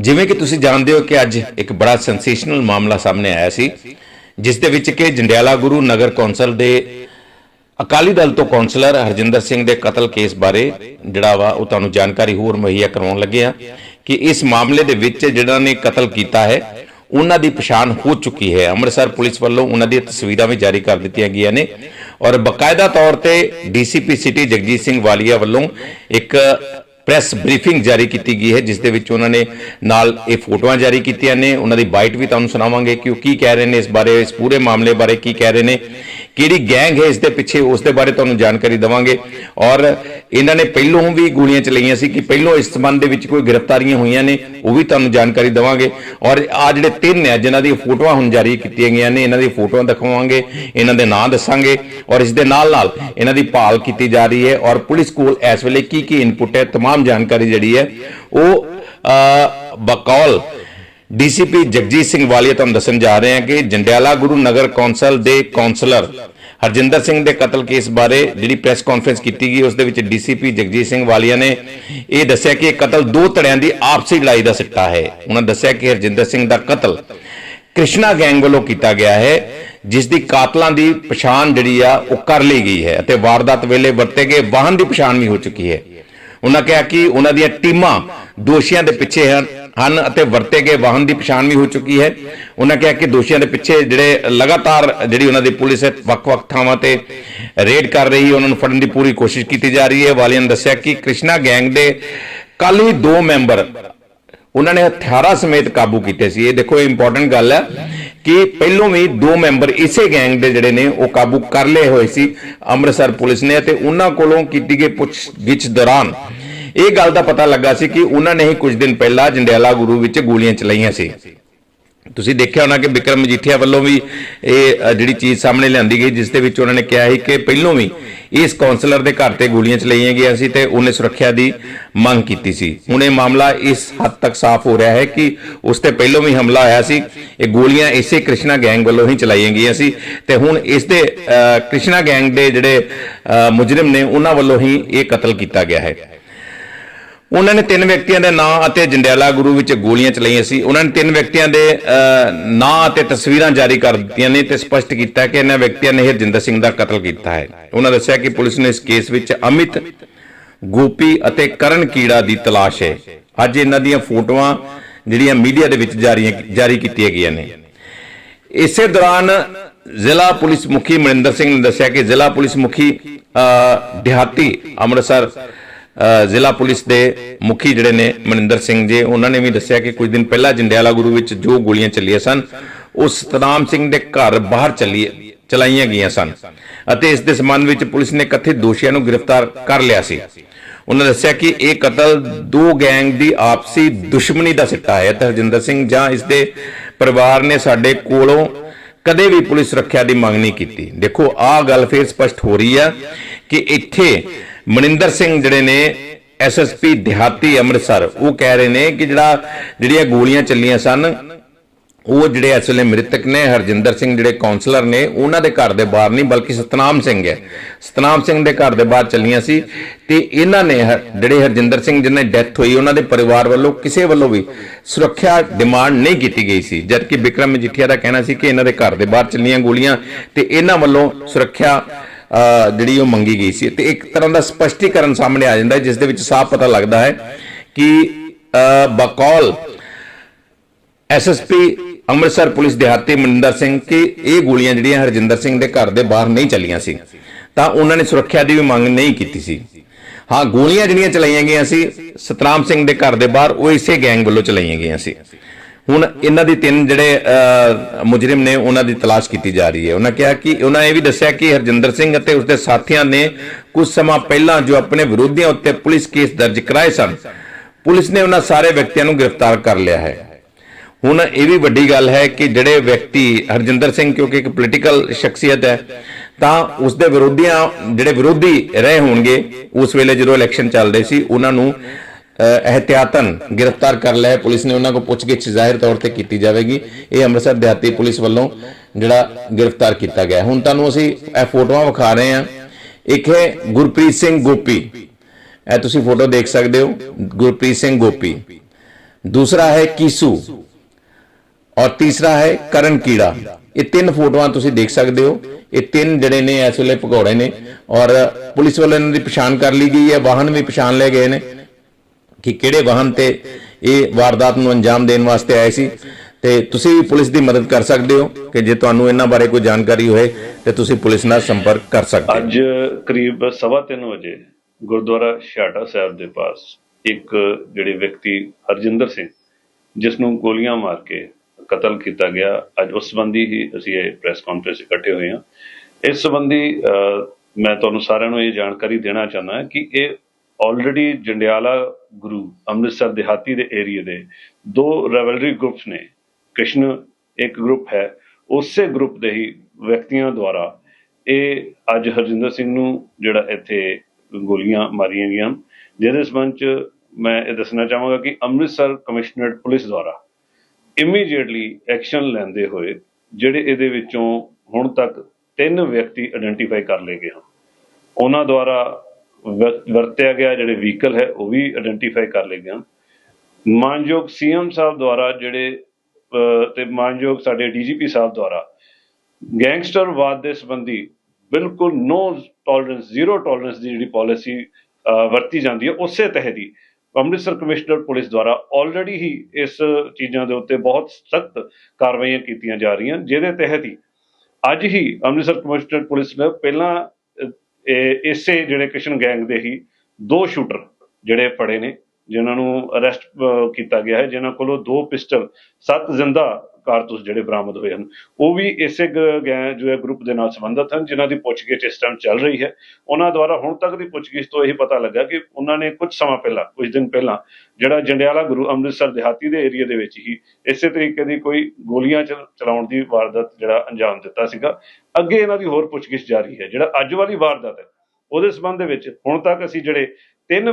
ਜਿਵੇਂ ਕਿ ਤੁਸੀਂ ਜਾਣਦੇ ਹੋ ਕਿ ਅੱਜ ਇੱਕ ਬੜਾ ਸੈਂਸੇਸ਼ਨਲ ਮਾਮਲਾ ਸਾਹਮਣੇ ਆਇਆ ਸੀ, ਜਿਸ ਦੇ ਵਿੱਚ ਕਿ ਜੰਡਿਆਲਾ ਗੁਰੂ ਨਗਰ ਕੌਂਸਲ ਦੇ ਅਕਾਲੀ ਦਲ ਤੋਂ ਕੌਂਸਲਰ ਹਰਜਿੰਦਰ ਸਿੰਘ ਦੇ ਕਤਲ ਕੇਸ ਬਾਰੇ ਜਿਹੜਾ ਵਾ, ਉਹ ਤੁਹਾਨੂੰ ਜਾਣਕਾਰੀ ਹੋਰ ਮੁਹੱਈਆ ਕਰਵਾਉਣ ਲੱਗੇ ਆ ਕਿ ਇਸ ਮਾਮਲੇ ਦੇ ਵਿੱਚ ਜਿਹੜਾ ਨੇ ਕਤਲ ਕੀਤਾ ਹੈ, ਉਹਨਾਂ ਦੀ ਪਛਾਣ ਹੋ ਚੁੱਕੀ ਹੈ। ਅੰਮ੍ਰਿਤਸਰ ਪੁਲਿਸ ਵੱਲੋਂ ਉਹਨਾਂ ਦੀਆਂ ਤਸਵੀਰਾਂ ਵੀ ਜਾਰੀ ਕਰ ਦਿੱਤੀਆਂ ਗਈਆਂ ਨੇ ਔਰ ਬਕਾਇਦਾ ਤੌਰ ਤੇ ਡੀਸੀਪੀ ਸਿਟੀ ਜਗਜੀਤ ਸਿੰਘ ਵਾਲੀਆ ਵੱਲੋਂ ਇੱਕ ਪ੍ਰੈਸ ਬਰੀਫਿੰਗ ਜਾਰੀ ਕੀਤੀ ਗਈ ਹੈ ਜਿਸ ਦੇ ਵਿੱਚ ਉਹਨਾਂ ਨੇ ਨਾਲ ਇਹ ਫੋਟੋਆਂ ਜਾਰੀ ਕੀਤੀਆਂ ਨੇ ਉਹਨਾਂ ਦੀ ਬਾਈਟ ਵੀ ਤੁਹਾਨੂੰ ਸੁਣਾਵਾਂਗੇ ਕਿ ਉਹ ਕੀ ਕਹਿ ਰਹੇ ਨੇ ਇਸ ਬਾਰੇ ਇਸ ਪੂਰੇ ਮਾਮਲੇ ਬਾਰੇ ਕੀ ਕਹਿ ਰਹੇ ਨੇ ਕਿਹੜੀ ਗੈਂਗ ਹੈ ਇਸ ਦੇ ਪਿੱਛੇ ਉਸ ਦੇ ਬਾਰੇ ਤੁਹਾਨੂੰ ਜਾਣਕਾਰੀ ਦਵਾਂਗੇ ਔਰ ਇਹਨਾਂ ਨੇ ਪਹਿਲੋਂ ਵੀ ਗੋਲੀਆਂ ਚਲਾਈਆਂ ਸੀ ਕਿ ਪਹਿਲੋਂ ਇਸ ਸੰਬੰਧ ਦੇ ਵਿੱਚ ਕੋਈ ਗ੍ਰਿਫਤਾਰੀਆਂ ਹੋਈਆਂ ਨੇ ਉਹ ਵੀ ਤੁਹਾਨੂੰ ਜਾਣਕਾਰੀ ਦਵਾਂਗੇ ਔਰ ਆ ਜਿਹੜੇ ਤਿੰਨ ਹੈ ਜਿਨ੍ਹਾਂ ਦੀ ਫੋਟੋਆਂ ਹੁਣ ਜਾਰੀ ਕੀਤੀਆਂ ਗਈਆਂ ਨੇ ਇਹਨਾਂ ਦੀ ਫੋਟੋਆਂ ਦਿਖਾਵਾਂਗੇ ਇਹਨਾਂ ਦੇ ਨਾਂ ਦੱਸਾਂਗੇ ਔਰ ਇਸ ਦੇ ਨਾਲ ਨਾਲ ਇਹਨਾਂ ਦੀ ਭਾਲ ਕੀਤੀ ਜਾ ਰਹੀ ਹੈ ਔਰ ਪੁਲਿਸ ਕੋਲ ਇਸ ਵੇਲੇ ਕੀ ਕੀ ਇਨਪੁਟ ਹੈ तमाम ਜਾਣਕਾਰੀ ਜਿਹੜੀ ਹੈ ਉਹ ਬਕੌਲ ਡੀਸੀਪੀ ਜਗਜੀਤ ਸਿੰਘ ਵਾਲੀਆ ਤੁਹਾਨੂੰ ਦੱਸਣ ਜਾ ਰਹੇ ਹਾਂ ਕਿ ਜੰਡਿਆਲਾ ਗੁਰੂ ਨਗਰ ਕੌਂਸਲ ਦੇ ਕੌਂਸਲਰ ਹਰਜਿੰਦਰ ਸਿੰਘ ਦੇ ਕਤਲ ਕੇਸ ਬਾਰੇ ਜਿਹੜੀ ਪ੍ਰੈਸ ਕਾਨਫਰੰਸ ਕੀਤੀ ਗਈ ਉਸ ਦੇ ਵਿੱਚ ਡੀਸੀਪੀ ਜਗਜੀਤ ਸਿੰਘ ਵਾਲੀਆ ਨੇ ਇਹ ਦੱਸਿਆ ਕਿ ਇਹ ਕਤਲ ਦੋ ਧੜਿਆਂ ਦੀ ਆਪਸੀ ਲੜਾਈ ਦਾ ਸਿੱਟਾ ਹੈ ਉਹਨਾਂ ਦੱਸਿਆ ਕਿ ਹਰਜਿੰਦਰ ਸਿੰਘ ਦਾ ਕਤਲ ਕ੍ਰਿਸ਼ਨਾ ਗੈਂਗ ਵੱਲੋਂ ਕੀਤਾ ਗਿਆ ਹੈ ਜਿਸ ਦੀ ਕਾਤਲਾਂ ਦੀ ਪਛਾਣ ਜਿਹੜੀ ਆ ਉਹ ਕਰ ਲਈ ਗਈ ਹੈ ਅਤੇ ਵਾਰਦਾਤ ਵੇਲੇ ਵਰਤੇ ਗਏ ਵਾਹਨ ਦੀ ਪਛਾਣ ਵੀ ਹੋ ਚੁੱਕੀ ਹੈ ਉਹਨਾਂ ਕਿਹਾ ਕਿ ਉਹਨਾਂ ਦੀਆਂ ਟੀਮਾਂ ਦੋਸ਼ੀਆਂ ਦੇ ਪਿੱਛੇ ਹਨ ਹਨ ਅਤੇ ਵਰਤੇ ਗਏ ਵਾਹਨ ਦੀ ਪਛਾਣ ਵੀ ਹੋ ਚੁੱਕੀ ਹੈ। ਉਹਨਾਂ ਕਿਹਾ ਕਿ ਦੋਸ਼ੀਆਂ ਦੇ ਪਿੱਛੇ ਜਿਹੜੇ ਲਗਾਤਾਰ ਜਿਹੜੀ ਉਹਨਾਂ ਦੀ ਪੁਲਿਸ ਹੈ, ਵੱਖ-ਵੱਖ ਥਾਵਾਂ ਤੇ ਰੇਡ ਕਰ ਰਹੀ ਹੈ ਉਹਨਾਂ ਨੂੰ ਫੜਨ ਦੀ ਪੂਰੀ ਕੋਸ਼ਿਸ਼ ਕੀਤੀ ਜਾ ਰਹੀ ਹੈ। ਵਾਲਿਆਂ ਨੇ ਦੱਸਿਆ ਕਿ ਕ੍ਰਿਸ਼ਨਾ ਗੈਂਗ ਦੇ ਕੱਲ ਹੀ ਦੋ ਮੈਂਬਰ ਉਹਨਾਂ ਨੇ ਹਥਿਆਰਾਂ ਸਮੇਤ ਕਾਬੂ ਕੀਤੇ ਸੀ। ਇਹ ਦੇਖੋ, ਇਹ ਇੰਪੋਰਟੈਂਟ ਗੱਲ ਹੈ। ਕਿ ਪਹਿਲੋਂ ਵੀ ਦੋ ਮੈਂਬਰ ਇਸੇ ਗੈਂਗ ਦੇ ਜਿਹੜੇ ਨੇ, ਉਹ ਕਾਬੂ ਕਰ ਲਏ ਹੋਏ ਸੀ ਅੰਮ੍ਰਿਤਸਰ ਪੁਲਿਸ ਨੇ ਅਤੇ ਉਹਨਾਂ ਕੋਲੋਂ ਕੀਤੀ ਗਈ ਪੁੱਛਗਿੱਛ ਦੌਰਾਨ ਇਹ ਗੱਲ ਦਾ ਪਤਾ ਲੱਗਾ ਸੀ ਕਿ ਉਹਨਾਂ ਨੇ ਹੀ ਕੁਝ ਦਿਨ ਪਹਿਲਾਂ ਜੰਡਿਆਲਾ ਗੁਰੂ ਵਿੱਚ ਗੋਲੀਆਂ ਚਲਾਈਆਂ ਸੀ। ਤੁਸੀਂ ਦੇਖਿਆ ਹੋਣਾ ਕਿ ਵਿਕਰਮ ਮਜੀਠੀਆ ਵੱਲੋਂ ਵੀ ਇਹ ਜਿਹੜੀ ਚੀਜ਼ ਸਾਹਮਣੇ ਲਿਆਂਦੀ ਗਈ ਜਿਸ ਦੇ ਵਿੱਚ ਉਹਨਾਂ ਨੇ ਕਿਹਾ ਸੀ ਕਿ ਪਹਿਲੋਂ ਵੀ ਇਸ ਕਾਉਂਸਲਰ ਦੇ ਘਰ ਤੇ ਗੋਲੀਆਂ ਚਲਾਈਆਂ ਗਈਆਂ ਸੀ ਤੇ ਉਹਨੇ ਸੁਰੱਖਿਆ ਦੀ ਮੰਗ ਕੀਤੀ ਸੀ। ਹੁਣ ਇਹ ਮਾਮਲਾ ਇਸ ਹੱਦ ਤੱਕ ਸਾਫ਼ ਹੋ ਰਿਹਾ ਹੈ ਕਿ ਉਸ ਤੇ ਪਹਿਲੋਂ ਵੀ ਹਮਲਾ ਹੋਇਆ ਸੀ। ਇਹ ਗੋਲੀਆਂ ਇਸੇ ਕ੍ਰਿਸ਼ਨਾ ਗੈਂਗ ਵੱਲੋਂ ਹੀ ਚਲਾਈਆਂ ਗਈਆਂ ਸੀ ਤੇ ਹੁਣ ਇਸ ਦੇ ਕ੍ਰਿਸ਼ਨਾ ਗੈਂਗ ਦੇ ਜਿਹੜੇ ਅ, ਮੁਜਰਮ ਨੇ ਉਹਨਾਂ ਵੱਲੋਂ ਹੀ ਇਹ ਕਤਲ ਕੀਤਾ ਗਿਆ ਹੈ। ਉਹਨਾਂ ਨੇ ਤਿੰਨ ਵਿਅਕਤੀਆਂ ਦੇ ਨਾਂ ਅਤੇ ਜੰਡਿਆਲਾ ਗੁਰੂ ਵਿੱਚ ਗੋਲੀਆਂ ਚਲਾਈਆਂ ਸੀ। ਉਹਨਾਂ ਨੇ ਤਿੰਨ ਵਿਅਕਤੀਆਂ ਦੇ ਨਾਂ ਅਤੇ ਤਸਵੀਰਾਂ ਜਾਰੀ ਕਰ ਦਿੱਤੀਆਂ ਨੇ ਤੇ ਸਪਸ਼ਟ ਕੀਤਾ ਕਿ ਇਹਨਾਂ ਵਿਅਕਤੀਆਂ ਨੇ ਹਰਜਿੰਦਰ ਸਿੰਘ ਦਾ ਕਤਲ ਕੀਤਾ ਹੈ। ਉਹਨਾਂ ਦੱਸਿਆ ਕਿ ਪੁਲਿਸ ਨੇ ਇਸ ਕੇਸ ਵਿੱਚ ਅਮਿਤ ਗੋਪੀ ਅਤੇ ਕਰਨ ਕੀੜਾ ਦੀ ਤਲਾਸ਼ ਹੈ। ਅੱਜ ਇਹਨਾਂ ਦੀਆਂ ਫੋਟੋਆਂ ਜਿਹੜੀਆਂ ਮੀਡੀਆ ਦੇ ਵਿੱਚ ਜਾਰੀ ਜਾਰੀ ਕੀਤੀਆਂ ਗਈਆਂ ਨੇ। ਇਸੇ ਦੌਰਾਨ ਜ਼ਿਲ੍ਹਾ ਪੁਲਿਸ ਮੁਖੀ ਮਨਿੰਦਰ ਸਿੰਘ ਨੇ ਦੱਸਿਆ ਕਿ ਜ਼ਿਲ੍ਹਾ ਪੁਲਿਸ ਮੁਖੀ ਅਹ, ਦਿਹਾਤੀ ਅੰਮ੍ਰਿਤਸਰ ਜ਼ਿਲ੍ਹਾ ਪੁਲਿਸ ਦੇ ਮੁਖੀ ਜਿਹੜੇ ਨੇ ਮਨਿੰਦਰ ਸਿੰਘ ਜੀ, ਉਹਨਾਂ ਨੇ ਵੀ ਦੱਸਿਆ ਕਿ ਕੁਝ ਦਿਨ ਪਹਿਲਾਂ ਜੰਡਿਆਲਾ ਗੁਰੂ ਵਿੱਚ ਜੋ ਗੋਲੀਆਂ ਚੱਲੀਆਂ ਸਨ, ਉਹ ਸਤਨਾਮ ਸਿੰਘ ਦੇ ਘਰ ਬਾਹਰ ਚੱਲੀ ਚਲਾਈਆਂ ਗਈਆਂ ਸਨ ਅਤੇ ਇਸ ਦੇ ਸੰਬੰਧ ਵਿੱਚ ਪੁਲਿਸ ਨੇ ਕਥਿਤ ਦੋਸ਼ੀਆਂ ਨੂੰ ਗ੍ਰਿਫਤਾਰ ਕਰ ਲਿਆ ਸੀ। ਉਹਨਾਂ ਦੱਸਿਆ ਕਿ ਇਹ ਕਤਲ ਦੋ ਗੈਂਗ ਦੀ ਆਪਸੀ ਦੁਸ਼ਮਣੀ ਦਾ ਸਿੱਟਾ ਹੈ। ਤੇ ਹਰਜਿੰਦਰ ਸਿੰਘ ਜਾਂ ਇਸ ਦੇ ਪਰਿਵਾਰ ਨੇ ਸਾਡੇ ਕੋਲੋਂ ਕਦੇ ਵੀ ਪੁਲਿਸ ਸੁਰੱਖਿਆ ਦੀ ਮੰਗ ਨਹੀਂ ਕੀਤੀ। ਦੇਖੋ, ਆਹ ਗੱਲ ਫੇਰ ਸਪਸ਼ਟ ਹੋ ਰਹੀ ਆ ਕਿ ਇੱਥੇ ਮਨਿੰਦਰ ਸਿੰਘ ਜਿਹੜੇ ਨੇ ਐਸਐਸਪੀ ਦਿਹਾਤੀ ਅੰਮ੍ਰਿਤਸਰ, ਉਹ ਕਹਿ ਰਹੇ ਨੇ ਕਿ ਜਿਹੜਾ ਜਿਹੜੀਆਂ ਗੋਲੀਆਂ ਚੱਲੀਆਂ ਸਨ, ਉਹ ਜਿਹੜੇ ਇਸ ਵੇਲੇ ਮ੍ਰਿਤਕ ਨੇ, ਹਰਜਿੰਦਰ ਸਿੰਘ ਜਿਹੜੇ ਕਾਉਂਸਲਰ ਨੇ, ਉਹਨਾਂ ਦੇ ਘਰ ਦੇ ਬਾਹਰ ਨਹੀਂ, ਬਲਕਿ ਸਤਨਾਮ ਸਿੰਘ ਹੈ। ਸਤਨਾਮ ਸਿੰਘ ਦੇ ਘਰ ਦੇ ਬਾਹਰ ਚੱਲੀਆਂ ਸੀ ਤੇ ਇਹਨਾਂ ਨੇ ਜਿਹੜੇ ਹਰਜਿੰਦਰ ਸਿੰਘ ਜਿਹਨਾਂ ਦੀ ਡੈਥ ਹੋਈ, ਉਹਨਾਂ ਦੇ ਪਰਿਵਾਰ ਵੱਲੋਂ, ਕਿਸੇ ਵੱਲੋਂ ਵੀ ਸੁਰੱਖਿਆ ਡਿਮਾਂਡ ਨਹੀਂ ਕੀਤੀ ਗਈ ਸੀ। ਜਦਕਿ ਵਿਕਰਮ ਮਜੀਠੀਆ ਦਾ ਕਹਿਣਾ ਸੀ ਕਿ ਇਹਨਾਂ ਦੇ ਘਰ ਦੇ ਬਾਹਰ ਚੱਲੀਆਂ ਗੋਲੀਆਂ ਤੇ ਇਹਨਾਂ ਵੱਲੋਂ ਸੁਰੱਖਿਆ ਜਿਹੜੀ ਉਹ ਮੰਗੀ ਗਈ ਸੀ। ਤੇ ਇੱਕ ਤਰ੍ਹਾਂ ਦਾ ਸਪਸ਼ਟੀਕਰਨ ਸਾਹਮਣੇ ਆ ਜਾਂਦਾ ਹੈ ਜਿਸ ਦੇ ਵਿੱਚ ਸਾਫ਼ ਪਤਾ ਲੱਗਦਾ ਹੈ ਕਿ ਅ, ਬਕੌਲ ਐਸਐਸਪੀ ਅੰਮ੍ਰਿਤਸਰ ਪੁਲਿਸ ਦਿਹਾਤੀ ਮਨਿੰਦਰ ਸਿੰਘ ਕਿ ਇਹ ਗੋਲੀਆਂ ਜਿਹੜੀਆਂ ਹਰਜਿੰਦਰ ਸਿੰਘ ਦੇ ਘਰ ਦੇ ਬਾਹਰ ਨਹੀਂ ਚੱਲੀਆਂ ਸੀ। ਤਾਂ ਉਹਨਾਂ ਨੇ ਸੁਰੱਖਿਆ ਦੀ ਵੀ ਮੰਗ ਨਹੀਂ ਕੀਤੀ ਸੀ। ਹਾਂ ਗੋਲੀਆਂ ਜਿਹੜੀਆਂ ਚਲਾਈਆਂ ਗਈਆਂ ਸੀ ਸਤਰਾਮ ਸਿੰਘ ਦੇ ਘਰ ਦੇ ਬਾਹਰ ਉਹ ਇਸੇ ਗੈਂਗ ਵੱਲੋਂ ਚਲਾਈਆਂ ਗਈਆਂ ਸੀ। ਹੁਣ ਇਹਨਾਂ ਦੀ ਤਿੰਨ ਜਿਹੜੇ ਮੁਜਰਮ ਨੇ ਉਹਨਾਂ ਦੀ ਤਲਾਸ਼ ਕੀਤੀ ਜਾ ਰਹੀ ਹੈ। ਉਹਨਾਂ ਕਿਹਾ ਕਿ ਉਹਨਾਂ ਇਹ ਵੀ ਦੱਸਿਆ ਕਿ ਹਰਜਿੰਦਰ ਸਿੰਘ ਅਤੇ ਉਸਦੇ ਸਾਥੀਆਂ ਨੇ ਕੁਝ ਸਮਾਂ ਪਹਿਲਾਂ ਜੋ ਆਪਣੇ ਵਿਰੋਧੀਆਂ ਉੱਤੇ ਪੁਲਿਸ ਕੇਸ ਦਰਜ ਕਰਾਏ ਸਨ, ਪੁਲਿਸ ਨੇ ਉਹਨਾਂ ਸਾਰੇ ਵਿਅਕਤੀਆਂ ਨੂੰ ਗ੍ਰਿਫਤਾਰ ਕਰ ਲਿਆ ਹੈ। ਹੁਣ ਇਹ ਵੀ ਵੱਡੀ ਗੱਲ ਹੈ ਕਿ ਜਿਹੜੇ ਵਿਅਕਤੀ ਹਰਜਿੰਦਰ ਸਿੰਘ ਕਿਉਂਕਿ ਇੱਕ ਪੋਲੀਟੀਕਲ ਸ਼ਖਸੀਅਤ ਹੈ, ਤਾਂ ਉਸ ਦੇ ਵਿਰੋਧੀਆਂ ਜਿਹੜੇ ਵਿਰੋਧੀ ਰਹੇ ਹੋਣਗੇ, ਉਸ ਵੇਲੇ ਜਦੋਂ ਇਲੈਕਸ਼ਨ ਚੱਲਦੇ ਸੀ, ਉਹਨਾਂ ਨੂੰ ਅਹ, ਇਹਤਿਆਤਨ ਗ੍ਰਿਫਤਾਰ ਕਰ ਲਿਆ ਪੁਲਿਸ ਨੇ ਉਹਨਾਂ ਕੋਲ ਪੁੱਛਗਿੱਛ ਜ਼ਾਹਿਰ ਤੌਰ ਤੇ ਕੀਤੀ ਜਾਵੇਗੀ। ਇਹ ਅੰਮ੍ਰਿਤਸਰ ਦਿਹਾਤੀ ਪੁਲਿਸ ਵੱਲੋਂ ਜਿਹੜਾ ਗ੍ਰਿਫਤਾਰ ਕੀਤਾ ਗਿਆ ਹੁਣ ਤੁਹਾਨੂੰ ਅਸੀਂ ਇਹ ਫੋਟੋਆਂ ਵਿਖਾ ਰਹੇ ਹਾਂ। ਇੱਕ ਹੈ ਗੁਰਪ੍ਰੀਤ ਸਿੰਘ ਗੋਪੀ। ਇਹ ਤੁਸੀਂ ਫੋਟੋ ਦੇਖ ਸਕਦੇ ਹੋ। ਗੁਰਪ੍ਰੀਤ ਸਿੰਘ ਗੋਪੀ। ਦੂਸਰਾ ਹੈ ਕੀਸੂ। ਔਰ ਤੀਸਰਾ ਹੈ ਕਰਨ ਕੀੜਾ। ਇਹ ਤਿੰਨ ਫੋਟੋਆਂ ਤੁਸੀਂ ਦੇਖ ਸਕਦੇ ਹੋ। ਇਹ ਤਿੰਨ ਜਿਹੜੇ ਨੇ ਇਸ ਵੇਲੇ ਭਗੌੜੇ ਨੇ। ਔਰ ਪੁਲਿਸ ਵੱਲੋਂ ਇਹਨਾਂ ਦੀ ਪਛਾਣ ਕਰ ਲਈ ਗਈ ਹੈ। ਵਾਹਨ ਵੀ ਪਛਾਣ ਲਏ ਗਏ ਨੇ। ਕਿ ਕਿਹੜੇ ਵਾਹਨ ਤੇ ਇਹ ਵਾਰਦਾਤ ਨੂੰ ਅੰਜਾਮ ਦੇਣ ਵਾਸਤੇ ਆਏ ਸੀ। ਤੇ ਤੁਸੀਂ ਵੀ ਪੁਲਿਸ ਦੀ ਮਦਦ ਕਰ ਸਕਦੇ ਹੋ ਕਿ ਜੇ ਤੁਹਾਨੂੰ ਇਹਨਾਂ ਬਾਰੇ ਕੋਈ ਜਾਣਕਾਰੀ ਹੋਏ, ਤੇ ਤੁਸੀਂ ਪੁਲਿਸ ਨਾਲ ਸੰਪਰਕ ਕਰ ਸਕਦੇ ਹੋ। ਅੱਜ ਕਰੀਬ ਸਵਾ ਤਿੰਨ ਵਜੇ ਗੁਰਦੁਆਰਾ ਛਾਟਾ ਸਾਹਿਬ ਦੇ ਪਾਸ ਇੱਕ ਜਿਹੜੇ ਵਿਅਕਤੀ ਹਰਜਿੰਦਰ ਸਿੰਘ, ਜਿਸ ਨੂੰ ਗੋਲੀਆਂ ਮਾਰ ਕੇ ਕਤਲ ਕੀਤਾ ਗਿਆ। ਅੱਜ ਉਸ ਸੰਬੰਧੀ ਹੀ ਅਸੀਂ ਇਹ ਪ੍ਰੈਸ ਕਾਨਫਰੰਸ ਇਕੱਠੇ ਹੋਏ ਹਾਂ। ਇਸ ਸੰਬੰਧੀ ਮੈਂ ਤੁਹਾਨੂੰ ਸਾਰਿਆਂ ਨੂੰ ਇਹ ਜਾਣਕਾਰੀ ਦੇਣਾ ਚਾਹੁੰਦਾ ਕਿ ਇਹ ਆਲਰੇਡੀ ਜੰਡਿਆਲਾ ਗੁਰੂ ਅੰਮ੍ਰਿਤਸਰ ਦਿਹਾਤੀ ਦੇ ਏਰੀਆ ਦੇ ਦੋ ਰੈਵਲਰੀ ਗਰੁੱਪਸ ਨੇ। ਕ੍ਰਿਸ਼ਨ ਇੱਕ ਗਰੁੱਪ ਹੈ, ਉਸੇ ਗਰੁੱਪ ਦੇ ਹੀ ਵਿਅਕਤੀਆਂ ਦੁਆਰਾ ਇਹ ਅੱਜ ਹਰਜਿੰਦਰ ਸਿੰਘ ਨੂੰ ਜਿਹੜਾ ਇੱਥੇ ਗੋਲੀਆਂ ਮਾਰੀਆਂ ਗਈਆਂ। ਜਿਹਦੇ ਸੰਬੰਧ ਚ ਮੈਂ ਇਹ ਦੱਸਣਾ ਚਾਹਾਂਗਾ ਕਿ ਅੰਮ੍ਰਿਤਸਰ ਕਮਿਸ਼ਨਰੇਟ ਪੁਲਿਸ ਦੁਆਰਾ ਇਮੀਡੀਏਟਲੀ ਐਕਸ਼ਨ ਲੈਂਦੇ ਹੋਏ ਜਿਹੜੇ ਇਹਦੇ ਵਿੱਚੋਂ ਹੁਣ ਤੱਕ ਤਿੰਨ ਵਿਅਕਤੀ ਆਇਡੈਂਟੀਫਾਈ ਕਰ ਲਏ ਗਏ ਹਨ। ਉਹਨਾਂ ਦੁਆਰਾ ਵਰਤਿਆ ਗਿਆ ਜਿਹੜੇ ਵਹੀਕਲ ਹੈ ਉਹ ਵੀ ਆਇਡੈਂਟੀਫਾਈ ਕਰ ਲਏ ਗਏ ਹਨ ਮਾਨਯੋਗ ਸੀਐਮ ਸਾਹਿਬ ਦੁਆਰਾ ਜਿਹੜੇ ਅਹ, ਤੇ ਮਾਨਯੋਗ ਸਾਡੇ ਡੀਜੀਪੀ ਸਾਹਿਬ ਦੁਆਰਾ ਗੈਂਗਸਟਰਵਾਦ ਦੇ ਸੰਬੰਧੀ ਬਿਲਕੁਲ ਨੋ ਟੋਲਰੈਂਸ ਜ਼ੀਰੋ ਟੋਲਰੈਂਸ ਦੀ ਜਿਹੜੀ ਪਾਲਿਸੀ ਵਰਤੀ ਜਾਂਦੀ ਹੈ ਉਸੇ ਤਹਿਤ ਹੀ ਅੰਮ੍ਰਿਤਸਰ ਕਮਿਸ਼ਨਰ ਪੁਲਿਸ ਦੁਆਰਾ ਆਲਰੇਡੀ ਹੀ ਇਸ ਚੀਜ਼ਾਂ ਦੇ ਉੱਤੇ ਬਹੁਤ ਸਖਤ ਕਾਰਵਾਈਆਂ ਕੀਤੀਆਂ ਜਾ ਰਹੀਆਂ ਜਿਹਦੇ ਤਹਿਤ ਹੀ ਅੱਜ ਹੀ ਅੰਮ੍ਰਿਤਸਰ ਕਮਿਸ਼ਨਰ ਪੁਲਿਸ ਨੇ ਪਹਿਲਾਂ ਇਸੇ ਜਿਹੜੇ ਕਿਸ਼ਨ ਗੈਂਗ ਦੇ ਹੀ ਦੋ ਸ਼ੂਟਰ ਜਿਹੜੇ ਫੜੇ ਨੇ, ਜਿਨ੍ਹਾਂ ਨੂੰ ਅਰੈਸਟ ਕੀਤਾ ਗਿਆ ਹੈ, ਜਿਨ੍ਹਾਂ ਕੋਲੋਂ ਦੋ ਪਿਸਟਲ, ਸੱਤ ਜ਼ਿੰਦਾ ਕਾਰਤੂਸ ਜਿਹੜੇ ਬਰਾਮਦ ਹੋਏ ਹਨ। ਉਹ ਵੀ ਇਸੇ ਜੋ ਹੈ ਗਰੁੱਪ ਦੇ ਨਾਲ ਸੰਬੰਧਿਤ ਹਨ, ਜਿਨ੍ਹਾਂ ਦੀ ਪੁੱਛਗਿੱਛ ਇਸ ਟਾਈਮ ਚੱਲ ਰਹੀ ਹੈ। ਉਹਨਾਂ ਦੁਆਰਾ ਹੁਣ ਤੱਕ ਦੀ ਪੁੱਛਗਿੱਛ ਤੋਂ ਇਹ ਪਤਾ ਲੱਗਾ ਕਿ ਉਹਨਾਂ ਨੇ ਕੁਝ ਸਮਾਂ ਪਹਿਲਾਂ, ਕੁਝ ਦਿਨ ਪਹਿਲਾਂ ਜਿਹੜਾ ਜੰਡਿਆਲਾ ਗੁਰੂ ਅੰਮ੍ਰਿਤਸਰ ਦਿਹਾਤੀ ਦੇ ਏਰੀਆ ਦੇ ਵਿੱਚ ਹੀ ਇਸੇ ਤਰੀਕੇ ਦੀ ਕੋਈ ਗੋਲੀਆਂ ਚਲ- ਚਲਾਉਣ ਦੀ ਵਾਰਦਾਤ ਜਿਹੜਾ ਅੰਜਾਮ ਦਿੱਤਾ ਸੀਗਾ। ਅੱਗੇ ਇਹਨਾਂ ਦੀ ਹੋਰ ਪੁੱਛਗਿੱਛ ਜਾਰੀ ਹੈ। ਜਿਹੜਾ ਅੱਜ ਵਾਲੀ ਵਾਰਦਾਤ ਹੈ, ਉਹਦੇ ਸੰਬੰਧ ਦੇ ਵਿੱਚ ਹੁਣ ਤੱਕ ਅਸੀਂ ਜਿਹੜੇ